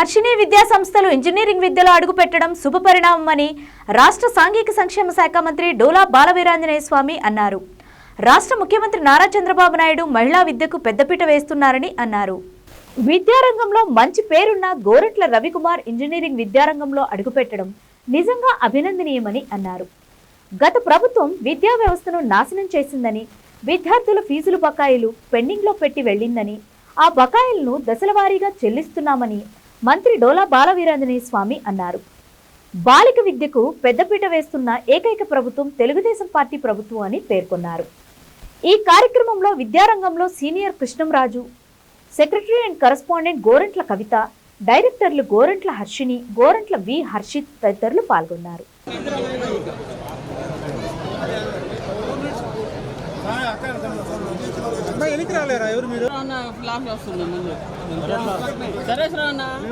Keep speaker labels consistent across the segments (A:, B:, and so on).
A: హర్షిణి విద్యా సంస్థలు ఇంజనీరింగ్ విద్యలో అడుగుపెట్టడం శుభపరిణామమని రాష్ట్ర సాంఘిక సంక్షేమ శాఖ మంత్రి డోలా బాలవీరాంజనేయ స్వామి అన్నారు. రాష్ట్ర ముఖ్యమంత్రి నారా చంద్రబాబు నాయుడు మహిళా విద్యకు పెద్దపీట వేస్తున్నారని అన్నారు. విద్యారంగంలో మంచి పేరున్న గోరెట్ల రవికుమార్ ఇంజనీరింగ్ విద్యారంగంలో అడుగుపెట్టడం నిజంగా అభినందనీయమని అన్నారు. గత ప్రభుత్వం విద్యా వ్యవస్థను నాశనం చేసిందని విద్యార్థుల ఫీజులు బకాయిలు పెండింగ్లో పెట్టి వెళ్ళిందని ఆ బకాయిలను దశలవారీగా చెల్లిస్తున్నామని మంత్రి డోలా బాలవీరాంజనేయ స్వామి అన్నారు. బాలిక విద్యకు పెద్దపీట వేస్తున్న ఏకైక ప్రభుత్వం తెలుగుదేశం పార్టీ ప్రభుత్వం అని పేర్కొన్నారు. ఈ కార్యక్రమంలో విద్యారంగంలో senior Krishnamraju secretary and correspondent Gorantla Kavitha డైరెక్టర్లు గోరంట్ల హర్షిని గోరంట్ల వి హర్షిత్ తదితరులు పాల్గొన్నారు.
B: వెనక్కి రాలేరా? ఎవరు మీరు?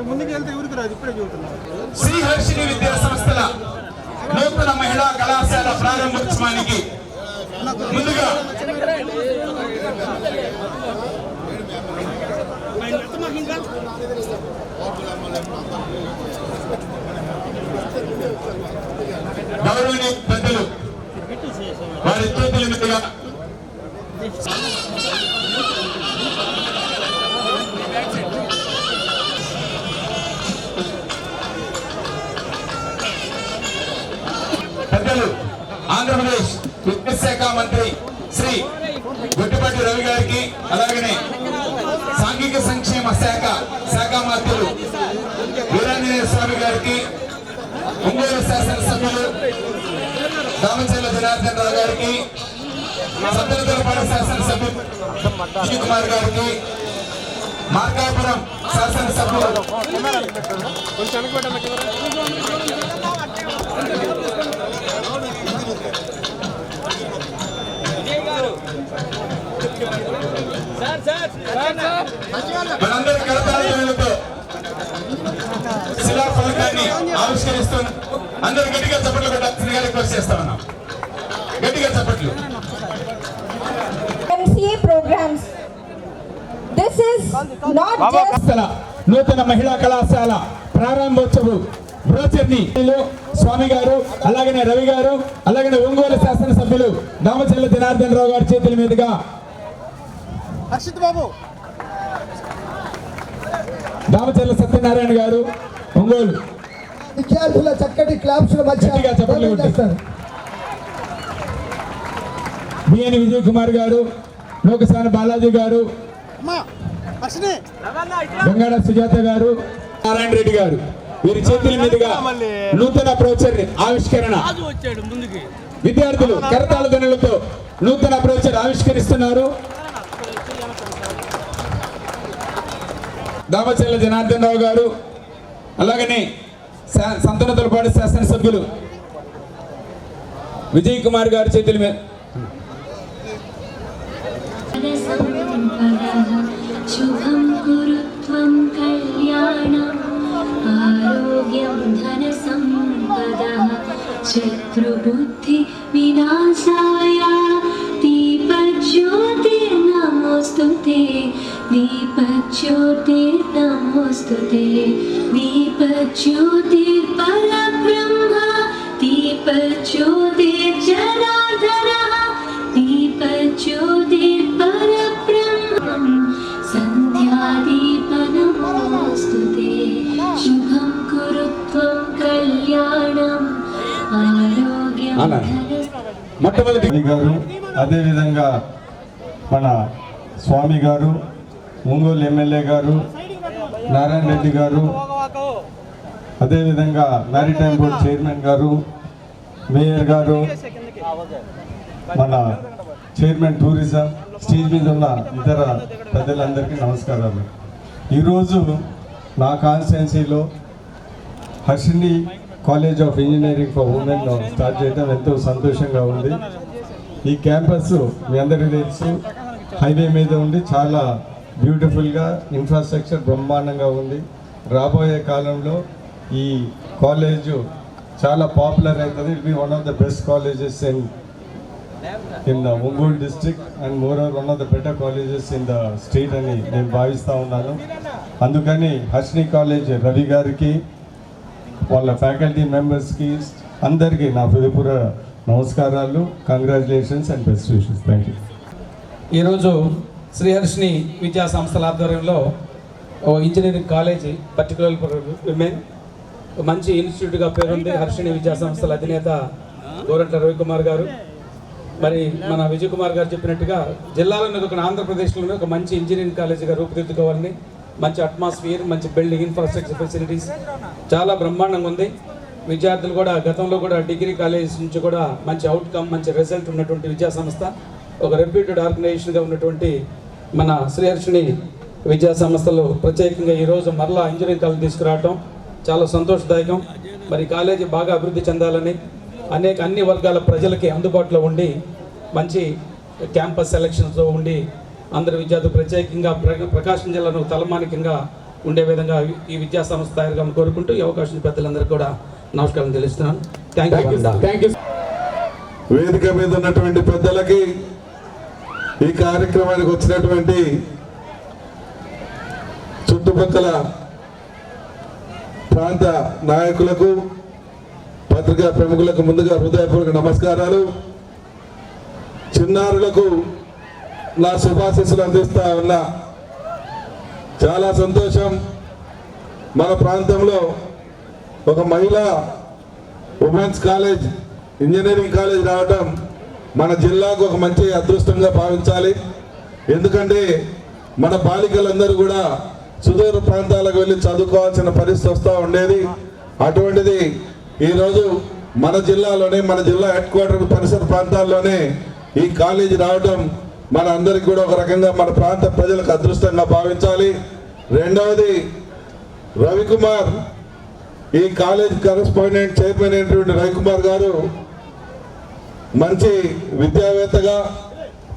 B: ముందుకు వెళ్తే ఎవరికి రాదు? ఇప్పుడే చూస్తున్నా
C: శ్రీహర్షిని విద్యా సంస్థల నూతన మహిళా కళాశాల ప్రారంభోత్సవానికి ముందుగా గౌరవనీయ పెద్దలు వారి చేతుల మీదుగా ఆంధ్రప్రదేశ్ విద్యాశాఖ మంత్రి శ్రీ గొట్టిపాటి రవి గారికి అలాగనే సాంఘిక సంక్షేమ శాఖ శాఖ మంత్రులు వీరాంజనేయ స్వామి గారికి ఒంగోలు శాసనసభ్యులు దామచర్ల జనార్దన్ రావు గారికి సత్తెనపల్లి శాసనసభ్యులు విజయ్ కుమార్ గారికి మార్కాపురం శాసనసభ్యులు మనందరి కరతాళతో శిలా ఫలకాన్ని ఆవిష్కరిస్తూ అందరూ గట్టిగా చప్పట్లు కొట్టాల్సిందిగా రిక్వెస్ట్ చేస్తా ఉన్నాం. గట్టిగా చప్పట్లు. నూతన మహిళా కళాశాల ప్రారంభోత్సవం బ్రోచర్ని స్వామి గారు అలాగనే రవి గారు అలాగనే ఒంగోలు శాసనసభ్యులు దామచల్ల జనార్దన్ రావు గారి చేతుల మీదుగా
B: హర్షిత్ బాబు.
C: దామచల్ల సత్యనారాయణ గారు ఒంగోలు.
D: విద్యార్థుల చక్కటి క్లాప్స్ మధ్య.
C: బిఎన్ విజయ్ కుమార్ గారు లోకసాని బాలాజీ గారు బెంగాడ సుజాత గారు నారాయణ రెడ్డి గారు. వీరి చేతుల మీదుగా నూతన బ్రోచర్ ఆవిష్కరణ.
E: రాజు వచ్చాడు ముందుకి.
C: విద్యార్థులు కరతాళ ధ్వనులతో నూతన బ్రోచర్ ఆవిష్కరిస్తున్నారు. దామచర్ల జనార్దన్ రావు గారు అలాగనే సంతనతలపాటి శాసనసభ్యులు విజయ్ కుమార్ గారి చేతుల మీద.
F: గురుత్వం ఆరోగ్యం ధన శత్రుబుద్ధి వినాశాయ దీపజ్యోతి నమోస్తుతే ते दीपज्योतिर्परब्रह्म दीपज्योतिर्जनार्दनः दीपज्योतिर्परब्रह्मं सन्ध्यादीपनमोऽस्तु ते शुभं कुरु त्वं कल्याणम् आरोग्यं
C: అలా.
F: धनम्
C: మొట్టమొదటి
G: రెడ్డి గారు అదేవిధంగా మన స్వామి గారు ఒంగోలు ఎమ్మెల్యే గారు నారాయణ రెడ్డి గారు అదేవిధంగా maritime board chairman garu mayor garu మన చైర్మన్ టూరిజం స్టేజ్ మీద ఉన్న ఇతర పెద్దలందరికీ నమస్కారాలు. ఈరోజు నా కాన్స్టిట్యున్సీలో Harshini college of engineering for women start చేయడం ఎంతో సంతోషంగా ఉంది. ఈ క్యాంపస్ మీ అందరికీ తెలుసు. హైవే మీద ఉండి చాలా బ్యూటిఫుల్గా ఇన్ఫ్రాస్ట్రక్చర్ బ్రహ్మాండంగా ఉంది. రాబోయే కాలంలో ఈ కాలేజు చాలా పాపులర్ అవుతుంది. It be one of the best colleges in in the Ongole district and more or one of the better colleges in the state అని నేను భావిస్తూ ఉన్నాను.
H: అందుకని హర్షిని కాలేజ్ రవి గారికి వాళ్ళ ఫ్యాకల్టీ మెంబర్స్కి అందరికీ నా హృదయపూర్వ నమస్కారాలు congratulations and best wishes thank you
I: ఈరోజు శ్రీహర్షిని విద్యా సంస్థల ఆధ్వర్యంలో ఓ engineering college particular for women మంచి ఇన్స్టిట్యూట్గా పేరుంది హర్షిణి విద్యా సంస్థల అధినేత గోరంట్ల రవికుమార్ గారు. మరి మన విజయ్ కుమార్ గారు చెప్పినట్టుగా జిల్లాలోని ఒక ఆంధ్రప్రదేశ్లోనే ఒక మంచి ఇంజనీరింగ్ కాలేజీగా రూపుదిద్దుకోవాలని మంచి అట్మాస్ఫియర్ మంచి బిల్డింగ్ ఇన్ఫ్రాస్ట్రక్చర్ ఫెసిలిటీస్ చాలా బ్రహ్మాండంగా ఉంది. విద్యార్థులు కూడా గతంలో కూడా డిగ్రీ కాలేజ్ నుంచి కూడా మంచి అవుట్కమ్ మంచి రిజల్ట్ ఉన్నటువంటి విద్యా సంస్థ. ఒక రెప్యూటెడ్ ఆర్గనైజేషన్గా ఉన్నటువంటి మన శ్రీహర్షిని విద్యా సంస్థలు ప్రత్యేకంగా ఈరోజు మరలా ఇంజనీరింగ్ కాలేజ్ తీసుకురావటం చాలా సంతోషదాయకం. మరి కాలేజీ బాగా అభివృద్ధి చెందాలని అనేక అన్ని వర్గాల ప్రజలకి అందుబాటులో ఉండి మంచి క్యాంపస్ సెలక్షన్స్తో ఉండి అందరి విద్యార్థులు ప్రత్యేకంగా ప్ర- ప్రకాశం జిల్లాను తలమానికంగా ఉండే విధంగా ఈ విద్యా సంస్థ తయారుగా కోరుకుంటూ ఈ అవకాశం పెద్దలందరికీ కూడా నమస్కారం తెలుస్తున్నాను. థ్యాంక్ యూ
C: థ్యాంక్ యూ
H: వేదిక మీద ఉన్నటువంటి పెద్దలకి ఈ కార్యక్రమానికి వచ్చినటువంటి చుట్టుపక్కల ప్రాంత నాయకులకు పత్రికా ప్రముఖులకు ముందుగా హృదయపూర్వక నమస్కారాలు. చిన్నారులకు నా శుభాశీస్సులు అందిస్తా ఉన్నా. చాలా సంతోషం. మన ప్రాంతంలో ఒక మహిళ ఉమెన్స్ కాలేజ్ ఇంజనీరింగ్ కాలేజ్ రావడం మన జిల్లాకు ఒక మంచి అదృష్టంగా భావించాలి. ఎందుకంటే మన బాలికలందరూ కూడా సుదూర ప్రాంతాలకు వెళ్ళి చదువుకోవాల్సిన పరిస్థితి వస్తూ ఉండేది. అటువంటిది ఈరోజు మన జిల్లాలోనే మన జిల్లా హెడ్ క్వార్టర్ పరిసర ప్రాంతాల్లోనే ఈ కాలేజీ రావడం మన అందరికి కూడా ఒక రకంగా మన ప్రాంత ప్రజలకు అదృష్టంగా భావించాలి. రెండవది రవికుమార్ ఈ కాలేజ్ కరస్పాండెంట్ చైర్మన్ అయినటువంటి రవికుమార్ గారు మంచి విద్యావేత్తగా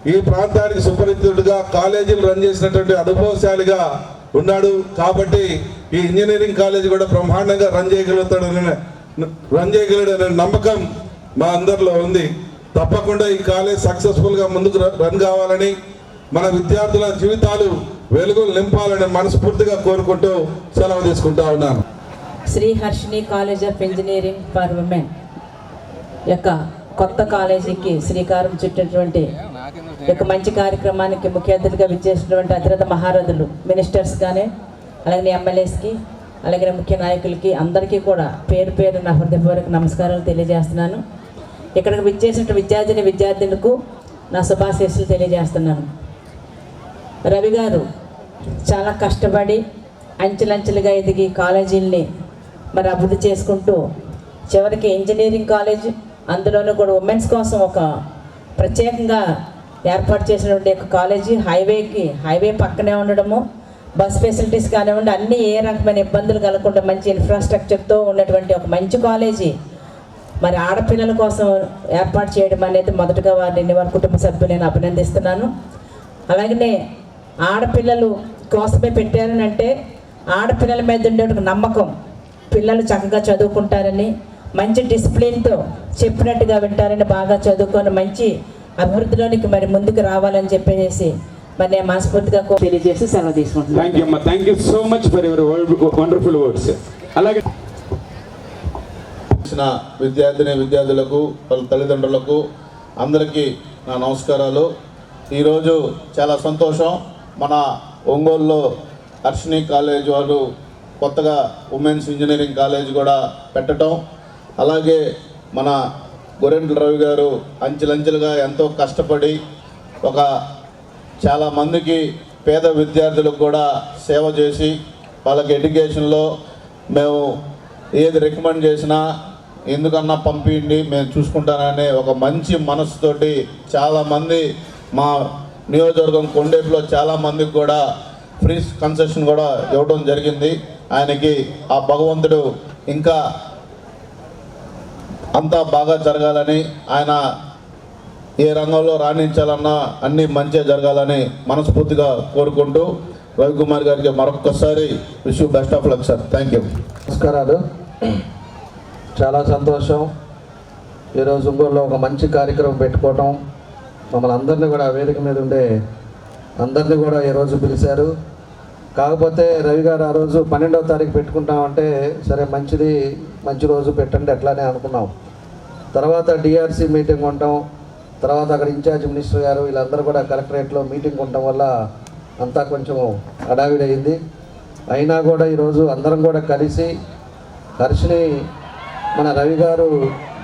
H: ఈ ప్రాంతానికి సుపరిచితుడుగా కాలేజీలు రన్ చేసినటువంటి అనుభవశాలిగా ఉన్నాడు. కాబట్టి ఈ ఇంజనీరింగ్ కాలేజ్ కూడా బ్రహ్మాండంగా రన్ చేయగలుగుతాడని రన్ చేయగలడనే నమ్మకం మా అందరిలో ఉంది. తప్పకుండా ఈ కాలేజ్ సక్సెస్ఫుల్గా ముందుకు ర- రన్ కావాలని మన విద్యార్థుల జీవితాలు వెలుగులు నింపాలని మనస్ఫూర్తిగా కోరుకుంటూ సెలవు తీసుకుంటా ఉన్నాను.
J: Sri Harshini college of engineering for women యొక్క కొత్త కాలేజీకి శ్రీకారం చుట్టినటువంటి ఒక యొక్క మంచి కార్యక్రమానికి ముఖ్య అతిథిగా విచ్చేసినటువంటి అతిరథ మహారథులు మినిస్టర్స్ కానీ అలాగే ఎమ్మెల్యేస్కి అలాగే ముఖ్య నాయకులకి అందరికీ కూడా పేరు పేరు నా హృదయపూర్వక నమస్కారాలు తెలియజేస్తున్నాను. ఇక్కడికి విచ్చేసిన విద్యార్థిని విద్యార్థులకు నా శుభాశీస్సులు తెలియజేస్తున్నాను. రవి గారు చాలా కష్టపడి అంచెలంచెలుగా ఎదిగి కాలేజీల్ని మరి అభివృద్ధి చేసుకుంటూ చివరికి ఇంజనీరింగ్ కాలేజ్ అందులోనూ కూడా ఉమెన్స్ కోసం ఒక ప్రత్యేకంగా ఏర్పాటు చేసినటువంటి ఒక కాలేజీ హైవేకి హైవే పక్కనే ఉండడము బస్ ఫెసిలిటీస్ కానివ్వండి అన్ని ఏ రకమైన ఇబ్బందులు కలగకుండా మంచి ఇన్ఫ్రాస్ట్రక్చర్తో ఉన్నటువంటి ఒక మంచి కాలేజీ. మరి ఆడపిల్లల కోసం ఏర్పాటు చేయడం అనేది మొదటగా వారిని వారి కుటుంబ సభ్యులు నేను అభినందిస్తున్నాను. అలాగనే ఆడపిల్లలు కోసమే పెట్టారని అంటే ఆడపిల్లల మీద ఉండే నమ్మకం. పిల్లలు చక్కగా చదువుకుంటారని మంచి డిసిప్లిన్తో చెప్పినట్టుగా వింటారని బాగా చదువుకొని మంచి అభివృద్ధిలోనికి మరి ముందుకు రావాలని చెప్పేసి మరి నేను మనస్ఫూర్తిగా తెలియజేసి సెలవు తీసుకుంటున్నాను.
C: థ్యాంక్ యూ అమ్మా. Thank you so much for your wonderful words అలాగే
K: విద్యార్థిని విద్యార్థులకు వాళ్ళ తల్లిదండ్రులకు అందరికీ నా నమస్కారాలు. ఈరోజు చాలా సంతోషం. మన ఒంగోలులో హర్షిని కాలేజ్ వారు కొత్తగా ఉమెన్స్ ఇంజనీరింగ్ కాలేజ్ కూడా పెట్టడం అలాగే మన గొరెంట్ల రవి గారు అంచెలంచెలుగా ఎంతో కష్టపడి ఒక చాలా మందికి పేద విద్యార్థులకు కూడా సేవ చేసి వాళ్ళకి ఎడ్యుకేషన్లో మేము ఏది రికమెండ్ చేసినా ఎందుకన్నా పంపిండి మేము చూసుకుంటాననే ఒక మంచి మనసుతోటి చాలామంది మా నియోజకవర్గం కొండేపులో చాలామందికి కూడా ఫ్రీ కన్సెషన్ కూడా ఇవ్వడం జరిగింది. ఆయనకి ఆ భగవంతుడు ఇంకా అంతా బాగా జరగాలని ఆయన ఏ రంగంలో రాణించాలన్నా అన్నీ మంచిగా జరగాలని మనస్ఫూర్తిగా కోరుకుంటూ రవికుమార్ గారికి మరొకసారి wish best of luck sir. Thank you.
D: నమస్కారాలు. చాలా సంతోషం. ఈరోజు ఒంగోలులో ఒక మంచి కార్యక్రమం పెట్టుకోవటం. మమ్మల్ని అందరినీ కూడా వేదిక మీద ఉండే అందరినీ కూడా ఈరోజు పిలిచారు. కాకపోతే రవి గారు ఆ రోజు పన్నెండవ తారీఖు పెట్టుకుంటామంటే సరే మంచిది మంచి రోజు పెట్టండి అట్లానే అనుకున్నాం. తర్వాత డిఆర్సీ మీటింగ్ ఉండటం తర్వాత అక్కడ ఇన్ఛార్జ్ మినిస్టర్ గారు వీళ్ళందరూ కూడా కలెక్టరేట్లో మీటింగ్ ఉండటం వల్ల అంతా కొంచెం హడావిడి అయింది అయినా కూడా ఈరోజు అందరం కూడా కలిసి హర్షిని మన రవి గారు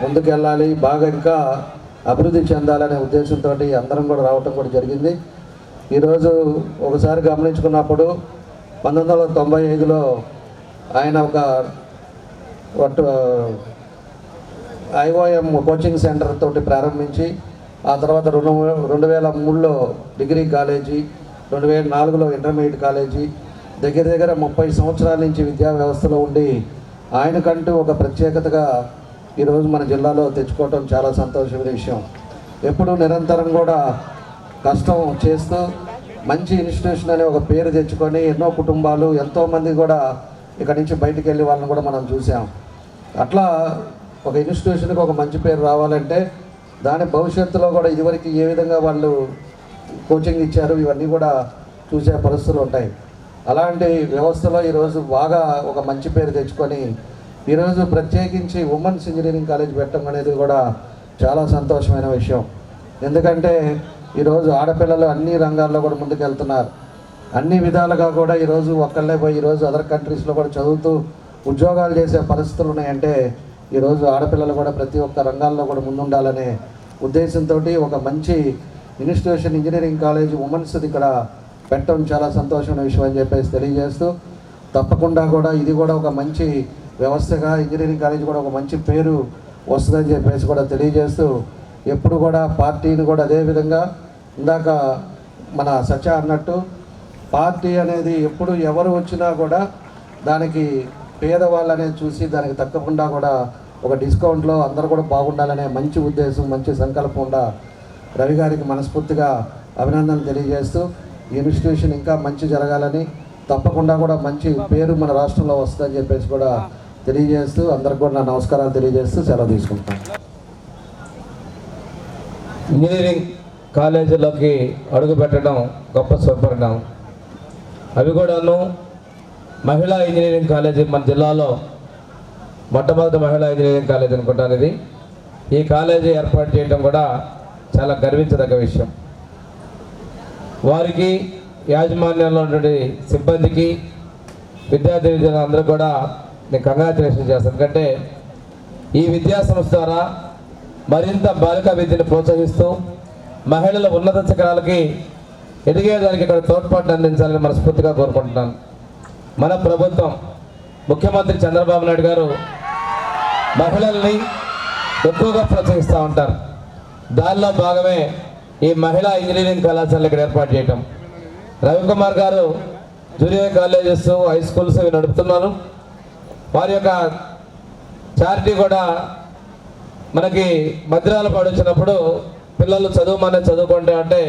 D: ముందుకెళ్ళాలి బాగా ఇంకా అభివృద్ధి చెందాలనే ఉద్దేశంతో అందరం కూడా రావటం కూడా జరిగింది. ఈరోజు ఒకసారి గమనించుకున్నప్పుడు పంతొమ్మిది వందల తొంభై ఐదులో ఆయన ఒక ఐఓఎం కోచింగ్ సెంటర్ తోటి ప్రారంభించి ఆ తర్వాత రెండు రెండు వేల మూడులో డిగ్రీ కాలేజీ రెండు వేల నాలుగులో ఇంటర్మీడియట్ కాలేజీ దగ్గర దగ్గర ముప్పై సంవత్సరాల నుంచి విద్యా వ్యవస్థలో ఉండి ఆయనకంటూ ఒక ప్రత్యేకతగా ఈరోజు మన జిల్లాలో తెచ్చుకోవటం చాలా సంతోషమైన విషయం. ఎప్పుడు నిరంతరం కూడా కష్టం చేస్తూ మంచి ఇన్స్టిట్యూషన్ అనే ఒక పేరు తెచ్చుకొని ఎన్నో కుటుంబాలు ఎంతోమంది కూడా ఇక్కడి నుంచి బయటికి వెళ్ళి వాళ్ళని కూడా మనం చూసాం. అట్లా ఒక ఇన్స్టిట్యూషన్కి ఒక మంచి పేరు రావాలంటే దాని భవిష్యత్తులో కూడా ఇదివరకు ఏ విధంగా వాళ్ళు కోచింగ్ ఇచ్చారు ఇవన్నీ కూడా చూసే పరిస్థితులు ఉంటాయి. అలాంటి వ్యవస్థలో ఈరోజు బాగా ఒక మంచి పేరు తెచ్చుకొని ఈరోజు ప్రత్యేకించి ఉమెన్స్ ఇంజనీరింగ్ కాలేజ్ పెట్టడం అనేది కూడా చాలా సంతోషమైన విషయం. ఎందుకంటే ఈరోజు ఆడపిల్లలు అన్ని రంగాల్లో కూడా ముందుకెళ్తున్నారు. అన్ని విధాలుగా కూడా ఈరోజు ఒక్కళ్ళే పోయి ఈరోజు అదర్ కంట్రీస్లో కూడా చదువుతూ ఉద్యోగాలు చేసే పరిస్థితులు ఉన్నాయంటే ఈరోజు ఆడపిల్లలు కూడా ప్రతి ఒక్క రంగాల్లో కూడా ముందుండాలనే ఉద్దేశంతో ఒక మంచి ఇన్స్టిట్యూషన్ ఇంజనీరింగ్ కాలేజ్ ఉమెన్స్ది ఇక్కడ పెట్టడం చాలా సంతోషమైన విషయం అని చెప్పేసి తెలియజేస్తూ తప్పకుండా కూడా ఇది కూడా ఒక మంచి వ్యవస్థగా ఇంజనీరింగ్ కాలేజ్ కూడా ఒక మంచి పేరు వస్తుందని చెప్పేసి కూడా తెలియజేస్తూ ఎప్పుడు కూడా పార్టీని కూడా అదే విధంగా ఇందాక మన సత్య అన్నట్టు పార్టీ అనేది ఎప్పుడు ఎవరు వచ్చినా కూడా దానికి పేదవాళ్ళనే చూసి దానికి తక్కకుండా కూడా ఒక డిస్కౌంట్లో అందరూ కూడా బాగుండాలనే మంచి ఉద్దేశం మంచి సంకల్పం ఉండ రవి గారికి మనస్ఫూర్తిగా అభినందనలు తెలియజేస్తూ ఈ ఇన్స్టిట్యూషన్ ఇంకా మంచి జరగాలని తప్పకుండా కూడా మంచి పేరు మన రాష్ట్రంలో వస్తుందని చెప్పేసి కూడా తెలియజేస్తూ అందరికి కూడా నా నమస్కారాలు తెలియజేస్తూ సెలవు తీసుకుంటాను
L: ఇంజనీరింగ్ కాలేజీలోకి అడుగు పెట్టడం గొప్ప శుభపరిణామం అవి కూడాను మహిళా ఇంజనీరింగ్ కాలేజీ మన జిల్లాలో మొట్టమొదటి మహిళా ఇంజనీరింగ్ కాలేజ్ అనుకుంటాను ఇది. ఈ కాలేజీ ఏర్పాటు చేయడం కూడా చాలా గర్వించదగ్గ విషయం. వారికి యాజమాన్యంలో ఉన్నటువంటి సిబ్బందికి విద్యార్థి విద్యార్థులు కూడా నేను కంగ్రాచులేషన్ చేస్తాను. ఎందుకంటే ఈ విద్యాసంస్థ ద్వారా మరింత బాలికా విద్యను ప్రోత్సహిస్తూ మహిళల ఉన్నత శిఖరాలకి ఎదిగేదానికి ఇక్కడ తోడ్పాటును అందించాలని మనస్ఫూర్తిగా కోరుకుంటున్నాను. మన ప్రభుత్వం ముఖ్యమంత్రి చంద్రబాబు నాయుడు గారు మహిళల్ని ఎక్కువగా ప్రోత్సహిస్తూ ఉంటారు. దానిలో భాగమే ఈ మహిళా ఇంజనీరింగ్ కళాశాల ఇక్కడ ఏర్పాటు చేయటం. రవికుమార్ గారు జూనియర్ కాలేజెస్ హై స్కూల్స్ ఇవి నడుపుతున్నారు. వారి యొక్క చారిటీ కూడా మనకి మద్రాలు వచ్చినప్పుడు పిల్లలు చదువుమనే చదువుకుంటే అంటే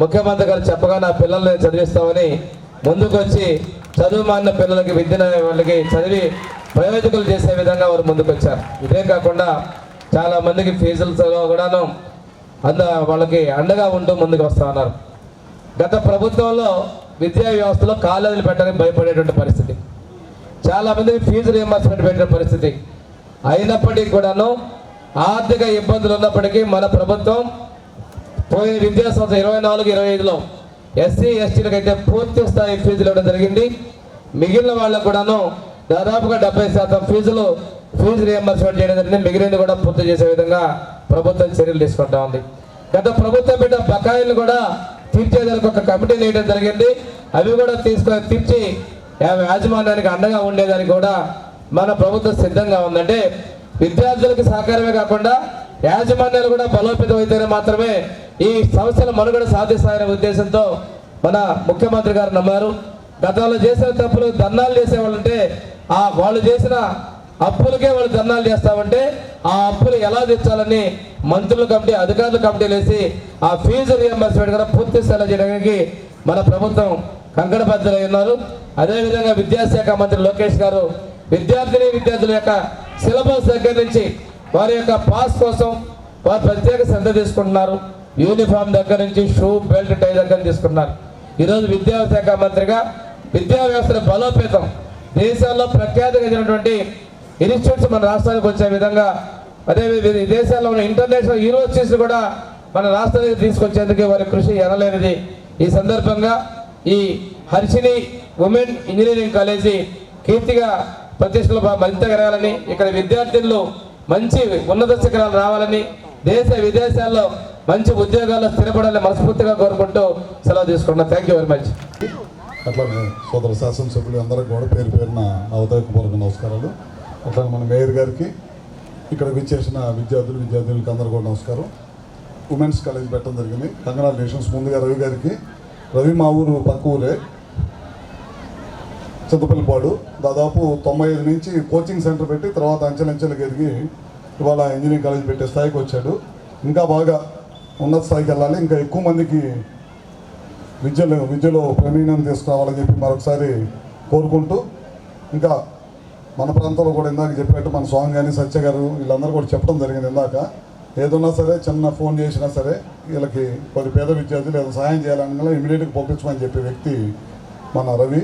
L: ముఖ్యమంత్రి గారు చెప్పగా నా పిల్లల్ని చదివిస్తామని ముందుకొచ్చి చదువు మాన్న పిల్లలకి విద్యను వాళ్ళకి చదివి ప్రయోజకులు చేసే విధంగా వారు ముందుకొచ్చారు. ఇదే కాకుండా చాలా మందికి ఫీజులతో కూడాను అంద వాళ్ళకి అండగా ఉంటూ ముందుకు వస్తూ ఉన్నారు. గత ప్రభుత్వంలో విద్యా వ్యవస్థలో కాలేజీలు పెట్టడానికి భయపడేటువంటి పరిస్థితి. చాలామందికి ఫీజు రియంబర్స్మెంట్ పెట్టిన పరిస్థితి. అయినప్పటికీ కూడాను ఆర్థిక ఇబ్బందులు ఉన్నప్పటికీ మన ప్రభుత్వం పోయిన విద్యా సంవత్సరం ఇరవై నాలుగు ఇరవై ఐదులో ఎస్సీ ఎస్టీలకు అయితే పూర్తి స్థాయి ఫీజులు ఇవ్వడం జరిగింది. మిగిలిన వాళ్ళకు కూడాను దాదాపుగా డెబ్బై శాతం ఫీజులు ఫీజు రియంబర్స్మెంట్ చేయడం జరిగింది. మిగిలినది కూడా పూర్తి చేసే విధంగా ప్రభుత్వం చర్యలు తీసుకుంటా ఉంది. గత ప్రభుత్వం పెట్టిన బకాయిలు కూడా తీర్చేదానికి ఒక కమిటీ వేయడం జరిగింది. అవి కూడా తీసుకొని తీర్చి యాజమాన్యానికి అండగా ఉండేదానికి కూడా మన ప్రభుత్వం సిద్ధంగా ఉందంటే విద్యార్థులకు సహకారమే కాకుండా యాజమాన్యాలు కూడా బలోపేతం అయితేనే మాత్రమే ఈ సంస్థల మనుగడ సాధిస్తాయనే ఉద్దేశంతో మన ముఖ్యమంత్రి గారు నమ్మారు. గతంలో చేసిన తప్పులు దన్నాలు చేసేవాళ్ళంటే ఆ వాళ్ళు చేసిన అప్పులకే వాళ్ళు ధర్నాలు చేస్తామంటే ఆ అప్పులు ఎలా తెచ్చాలని మంత్రుల కమిటీ అధికారుల కమిటీలు వేసి ఆ ఫీజు రియంబర్స్మెంట్ కూడా పూర్తి స్థాయిలో చేయడానికి మన ప్రభుత్వం కంకణబద్ధులై ఉన్నారు. అదేవిధంగా విద్యాశాఖ మంత్రి లోకేష్ గారు విద్యార్థిని విద్యార్థుల యొక్క సిలబస్ దగ్గర నుంచి వారి యొక్క పాస్ కోసం వారు ప్రత్యేక శ్రద్ధ తీసుకుంటున్నారు. యూనిఫామ్ దగ్గర నుంచి షూ బెల్ట్ టై దగ్గర తీసుకుంటున్నారు. ఈరోజు విద్యాశాఖ మంత్రిగా విద్యా వ్యవస్థను బలోపేతం దేశాల్లో ప్రఖ్యాతి చెందినటువంటి ఇన్స్టిట్యూట్స్ మన రాష్ట్రానికి వచ్చే విధంగా అదే దేశాల్లో ఉన్న ఇంటర్నేషనల్ యూనివర్సిటీస్ కూడా మన రాష్ట్రానికి తీసుకొచ్చేందుకు వారి కృషి ఎనలేనిది. ఈ సందర్భంగా ఈ హర్షిని ఉమెన్ ఇంజనీరింగ్ కాలేజీ కీర్తిగా ప్రతిష్టలు మరింత పెరగాలని ఇక్కడ విద్యార్థులు మంచి ఉన్నత శిఖరాలు రావాలని దేశ విదేశాల్లో మంచి ఉద్యోగాల్లో స్థిరపడాలని మనస్ఫూర్తిగా కోరుకుంటూ సెలవు తీసుకున్నాను థ్యాంక్ యూ వెరీ మచ్
G: అట్లానే సోదర శాసనసభ్యులు అందరికి కూడా పేరు పేరున నా నమస్కారాలు. అట్లా మన మేయర్ గారికి ఇక్కడ విచ్చేసిన విద్యార్థులు విద్యార్థులకు అందరూ కూడా నమస్కారం. ఉమెన్స్ కాలేజ్ పెట్టడం జరిగింది. కంగ్రాచులేషన్స్ ముందుగా రవి గారికి రవి మా ఊరు పక్క ఊరే చింతపల్లిపాడు దాదాపు తొంభై ఐదు నుంచి కోచింగ్ సెంటర్ పెట్టి తర్వాత అంచెలంచెలకు ఎదిగి ఇవాళ ఇంజనీరింగ్ కాలేజ్ పెట్టే స్థాయికి వచ్చాడు. ఇంకా బాగా ఉన్నత స్థాయికి వెళ్ళాలి. ఇంకా ఎక్కువ మందికి విద్యలో విద్యలో ప్రమీణం తీసుకురావాలని చెప్పి మరొకసారి కోరుకుంటూ ఇంకా మన ప్రాంతంలో కూడా ఇందాక చెప్పినట్టు మన స్వామి కానీ సత్య గారు వీళ్ళందరూ కూడా చెప్పడం జరిగింది ఇందాక. ఏదన్నా సరే చిన్న ఫోన్ చేసినా సరే వీళ్ళకి పది పేద విద్యార్థులు ఏదో సహాయం చేయాలన్నా ఇమీడియట్గా పంపించమని చెప్పే వ్యక్తి మన రవి.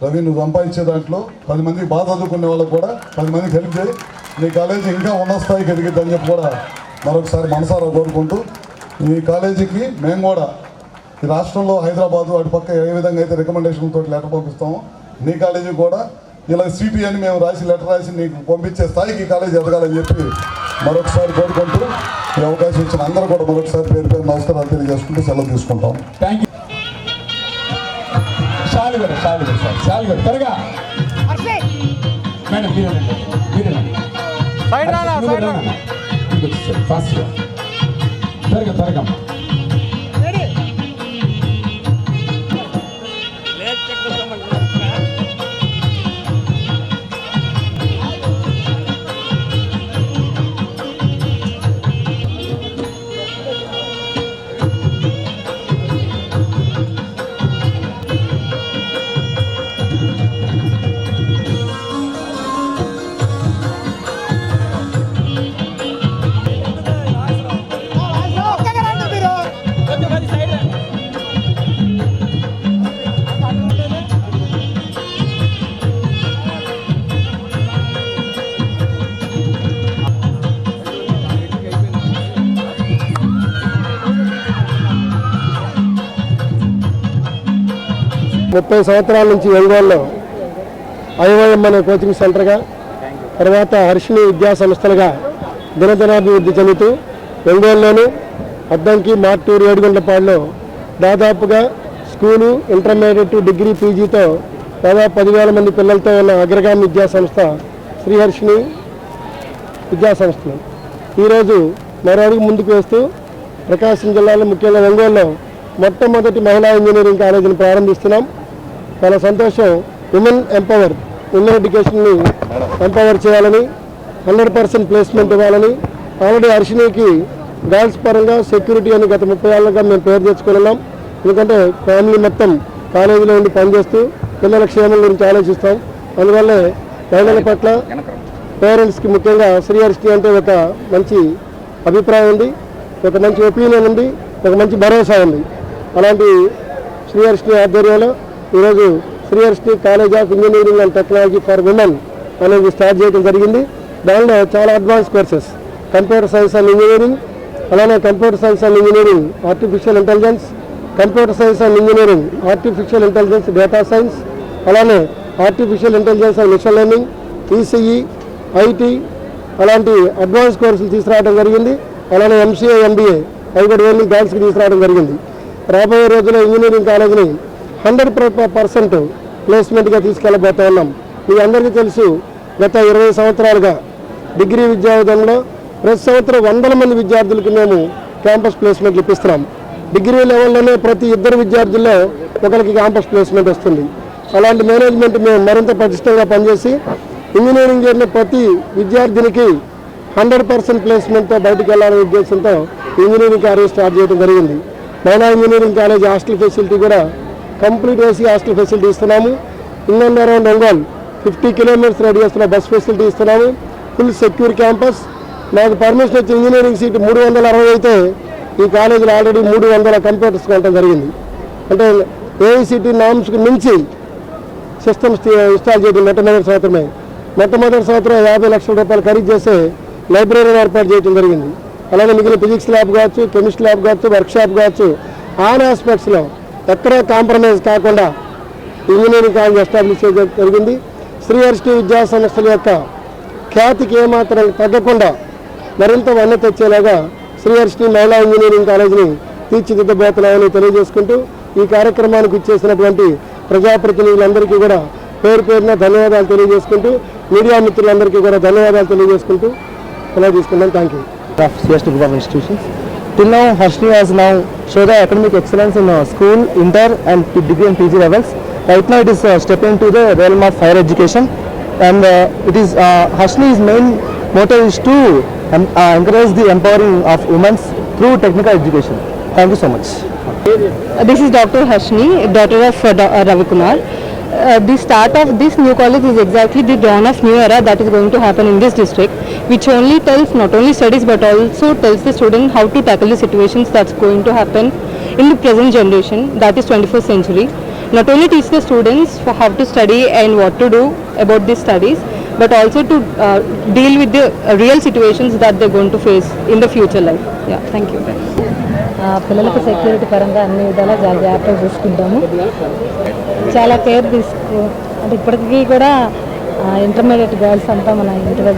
G: రవి నువ్వు సంపాదించే దాంట్లో పది మందికి బాగా చదువుకునే వాళ్ళకి కూడా పది మందికి హెల్ప్ చేయి. నీ కాలేజీ ఇంకా ఉన్న స్థాయికి ఎదిగిద్దని చెప్పి కూడా మరొకసారి మనసారా కోరుకుంటూ ఈ కాలేజీకి మేము కూడా ఈ రాష్ట్రంలో హైదరాబాదు అటుపక్క ఏ విధంగా అయితే రికమెండేషన్ తోటి లెటర్ పంపిస్తామో నీ కాలేజీ కూడా ఇలా సిటీ అని మేము రాసి లెటర్ రాసి నీకు పంపించే స్థాయికి ఈ కాలేజీ ఎదగాలని చెప్పి మరొకసారి కోరుకుంటూ ఈ అవకాశం ఇచ్చిన అందరూ కూడా మరొకసారి పేరు పేరు నమస్కారాలు తెలియజేసుకుంటూ సెలవు తీసుకుంటాం.
C: థ్యాంక్ యూ షాలు కూడా షాలు కూడా సార్. షాలు కూడా త్వరగా మేడం మీరు. మీరు. ఫాస్ట్గా. త్వరగా త్వరగా.
B: ముప్పై సంవత్సరాల నుంచి ఒంగోలులో ఐఓఎం అనే కోచింగ్ సెంటర్గా తర్వాత హర్షిణి విద్యా సంస్థలుగా దినదినాభివృద్ధి చెందుతూ ఒంగోలులోను అద్దంకి మార్టూరు ఏడుగుంటపాడులో దాదాపుగా స్కూలు ఇంటర్మీడియట్ డిగ్రీ పీజీతో దాదాపు పదివేల మంది పిల్లలతో ఉన్న అగ్రగామి విద్యా సంస్థ శ్రీహర్షిణి విద్యా సంస్థలు. ఈరోజు మరో అడుగు ముందుకు వేస్తూ ప్రకాశం జిల్లాలో ముఖ్యంగా ఒంగోలులో మొట్టమొదటి మహిళా ఇంజనీరింగ్ కాలేజీని ప్రారంభిస్తున్నాం. చాలా సంతోషం ఉమెన్ ఎంపవర్ ఉమెన్ ఎడ్యుకేషన్ని ఎంపవర్ చేయాలని హండ్రెడ్ పర్సెంట్ ప్లేస్మెంట్ ఇవ్వాలని. ఆల్రెడీ హర్షినికి గర్ల్స్ పరంగా సెక్యూరిటీ అని గత ముప్పై ఏళ్ళగా మేము పేరు తెచ్చుకున్నాం ఎందుకంటే ఫ్యామిలీ మొత్తం కాలేజీలో ఉండి పనిచేస్తూ పిల్లల క్షేమం గురించి ఆలోచిస్తాం. అందువల్లే మహిళల పట్ల పేరెంట్స్కి ముఖ్యంగా శ్రీహర్షిని అంటే ఒక మంచి అభిప్రాయం ఉంది ఒక మంచి ఒపీనియన్ ఉంది ఒక మంచి భరోసా ఉంది. అలాంటి శ్రీహర్షిని ఆధ్వర్యంలో ఈరోజు Sriharshi college of engineering and technology for women అనేది స్టార్ట్ చేయడం జరిగింది. దానిలో చాలా advance courses computer science and engineering అలానే computer science and engineering artificial intelligence computer science and engineering artificial intelligence data science అలానే artificial intelligence and machine learning ECE IT అలాంటి advance కోర్సులు తీసుకురావడం జరిగింది. అలానే ఎంసీఏ ఎంబీఏ అవి కూడా ఓన్లీ డ్యాన్స్కి తీసుకురావడం జరిగింది. రాబోయే రోజుల్లో ఇంజనీరింగ్ కాలేజీని హండ్రెడ్ పర్సెంట్ ప్లేస్మెంట్గా తీసుకెళ్ళబోతా ఉన్నాం. మీ అందరికీ తెలుసు గత ఇరవై సంవత్సరాలుగా డిగ్రీ విద్యా ప్రతి సంవత్సరం వందల మంది విద్యార్థులకు మేము క్యాంపస్ ప్లేస్మెంట్లు ఇప్పిస్తున్నాం. డిగ్రీ లెవెల్లోనే ప్రతి ఇద్దరు విద్యార్థుల్లో ఒకరికి క్యాంపస్ ప్లేస్మెంట్ వస్తుంది. అలాంటి మేనేజ్మెంట్ మేము మరింత పటిష్టంగా పనిచేసి ఇంజనీరింగ్ చేరిన ప్రతి విద్యార్థినికి హండ్రెడ్ పర్సెంట్ ప్లేస్మెంట్తో బయటకు వెళ్ళాలనే ఉద్దేశంతో ఇంజనీరింగ్ కాలేజ్ స్టార్ట్ చేయడం జరిగింది. మైనా ఇంజనీరింగ్ కాలేజ్ హాస్టల్ ఫెసిలిటీ కూడా కంప్లీట్ ఏసీ హాస్టల్ ఫెసిలిటీ ఇస్తున్నాము. In and around Ongole fifty kilometres రేడియస్లో bus facility ఇస్తున్నాము. ఫుల్ సెక్యూర్ క్యాంపస్ నాకు పర్మిషన్ వచ్చి ఇంజనీరింగ్ సీట్ మూడు వందల అరవై అయితే ఈ కాలేజీలో ఆల్రెడీ మూడు వందల కంప్యూటర్స్ కొనడం జరిగింది. అంటే ఏఐసిటీ నామ్స్కి మించి సిస్టమ్స్ ఇన్స్టాల్ చేయడం మొట్టమొదటి సంవత్సరమే. మొట్టమొదటి సంవత్సరం యాభై లక్షల రూపాయలు ఖరీదు చేసే లైబ్రరీని ఏర్పాటు చేయడం జరిగింది. అలాగే మిగిలిన ఫిజిక్స్ ల్యాబ్ కావచ్చు కెమిస్ట్రీ ల్యాబ్ కావచ్చు వర్క్షాప్ కావచ్చు ఆన్ ఆస్పెక్ట్స్లో ఎక్కడా కాంప్రమైజ్ కాకుండా ఇంజనీరింగ్ కాలేజ్ ఎస్టాబ్లిష్ చేయడం జరిగింది. శ్రీహర్షి విద్యా సంస్థల యొక్క ఖ్యాతికి ఏమాత్రం తగ్గకుండా మరింత వన్న తెచ్చేలాగా శ్రీహర్షి మహిళా ఇంజనీరింగ్ కాలేజీని తీర్చిదిద్దబోతున్నామని తెలియజేసుకుంటూ ఈ కార్యక్రమానికి ఇచ్చేసినటువంటి ప్రజాప్రతినిధులందరికీ కూడా పేరు పేరున ధన్యవాదాలు తెలియజేసుకుంటూ మీడియా మిత్రులందరికీ కూడా ధన్యవాదాలు తెలియజేసుకుంటూ ఇలా తీసుకున్నాం thank you
M: of Till now, Harshni has now shown the academic excellence in uh, school, inter and degree and PG levels. Right now, it is uh, stepping to the realm of higher education, and uh, it is uh, Harshni's main motto is to um, uh, encourage the empowering of women through technical education. Thank you so much.
N: This is Dr. Hashni, daughter of uh, uh, Ravi Kumar. Uh, the start of this new college is exactly the dawn of new era that is going to happen in this district, which only tells not only studies but also tells the student how to tackle the situations that's going to happen in the present generation, that is 21st century. Not only teach the students for how to study and what to do about these studies, but also to uh, deal with the uh, real situations that they're going to face in the future life. Yeah, thank you.
J: ఆ, పిల్లలకు security పరంగా అన్ని విధాలా చాలా జాగ్రత్తగా చూసుకుంటాము చాలా care తీసుకో. అంటే ఇప్పటికీ కూడా ఇంటర్మీడియట్ గర్ల్స్ అంతా మన ఇంటి దగ్గర